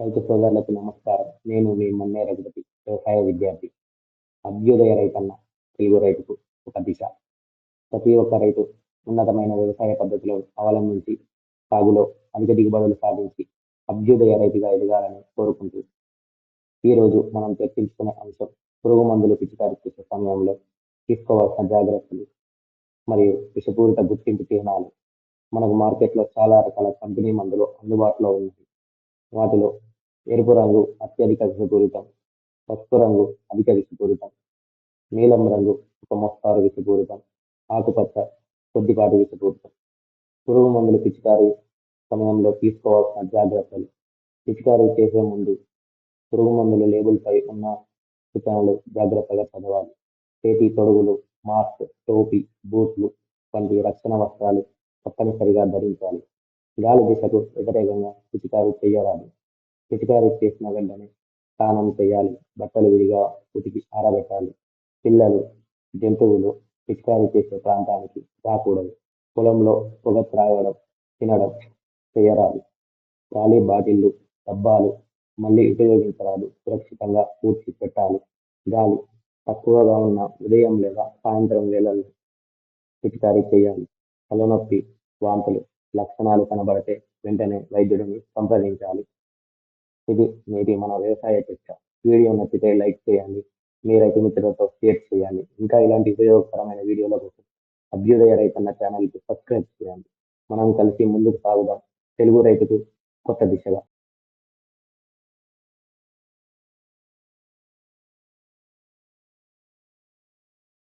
రైతు సోదరులకు నమస్కారం. నేను మీ మన్నే రఘుపతి వ్యవసాయ విద్యార్థి. అభ్యుదయ రైతన్న తెలుగు రైతుకు ఒక దిశ. ప్రతి ఒక్క రైతు ఉన్నతమైన వ్యవసాయ పద్ధతులు అవలంబించి సాగులో అధిక దిగుబడులు సాధించి అభ్యుదయ రైతుగా ఎదగాలని కోరుకుంటూ ఈరోజు మనం చర్చించుకునే అంశం పురుగు మందులు పిచికారి చేసే సమయంలో తీసుకోవాల్సిన జాగ్రత్తలు మరియు విషపూరిత గుర్తింపు చిహ్నాలు. మనకు మార్కెట్లో చాలా రకాల కంపెనీ మందులు అందుబాటులో ఉన్నాయి. వాటిలో ఎరుపు రంగు అత్యధిక విషపూరితం పసుపు రంగు అధిక విషపూరితం నీలం రంగు ఒక మోస్తారు విషపూరితం ఆకుపచ్చ కొద్దిపాటి విషపూరితం. పురుగు మందులు పిచికారీ సమయంలో తీసుకోవాల్సిన జాగ్రత్తలు. పిచికారీ చేసే ముందు పురుగు మందుల లేబుల్పై ఉన్న సూచనలు జాగ్రత్తగా చదవాలి. చేతి తొడుగులు మాస్క్ టోపీ బూట్లు వంటి రక్షణ వస్త్రాలు తప్పనిసరిగా ధరించాలి. గాలి దిశకు వ్యతిరేకంగా పిచికారీ చేయరాదు. పిచికారీ చేసిన వెంటనే స్నానం చేయాలి బట్టలు విడిగా ఉతికి ఆరబెట్టాలి. పిల్లలు జంతువులు పిచికారీ చేసే ప్రాంతానికి రాకూడదు. పొలంలో పొగ త్రాగడం తినడం చేయరాదు. ఖాళీ బాటిళ్ళు డబ్బాలు మళ్ళీ ఉపయోగించరాదు. సురక్షితంగా పూడ్చి పెట్టాలి. గాలి తక్కువగా ఉన్న ఉదయం లేదా సాయంత్రం వేళల్లో పిచికారీ చేయాలి. తలనొప్పి వాంతులు లక్షణాలు కనబడితే వెంటనే వైద్యుడిని సంప్రదించాలి. ఇది నేటి మన వ్యవసాయ చర్చ. వీడియో నచ్చితే లైక్ చేయండి. మీ రైతు మిత్రులతో షేర్ చేయండి ఇంకా ఇలాంటి ఉపయోగకరమైన వీడియోల కోసం అభ్యుదయ రైతన్న ఛానల్కి సబ్స్క్రైబ్ చేయండి. మనం కలిసి ముందుకు సాగుదాం. తెలుగు రైతుకు కొత్త దిశగా.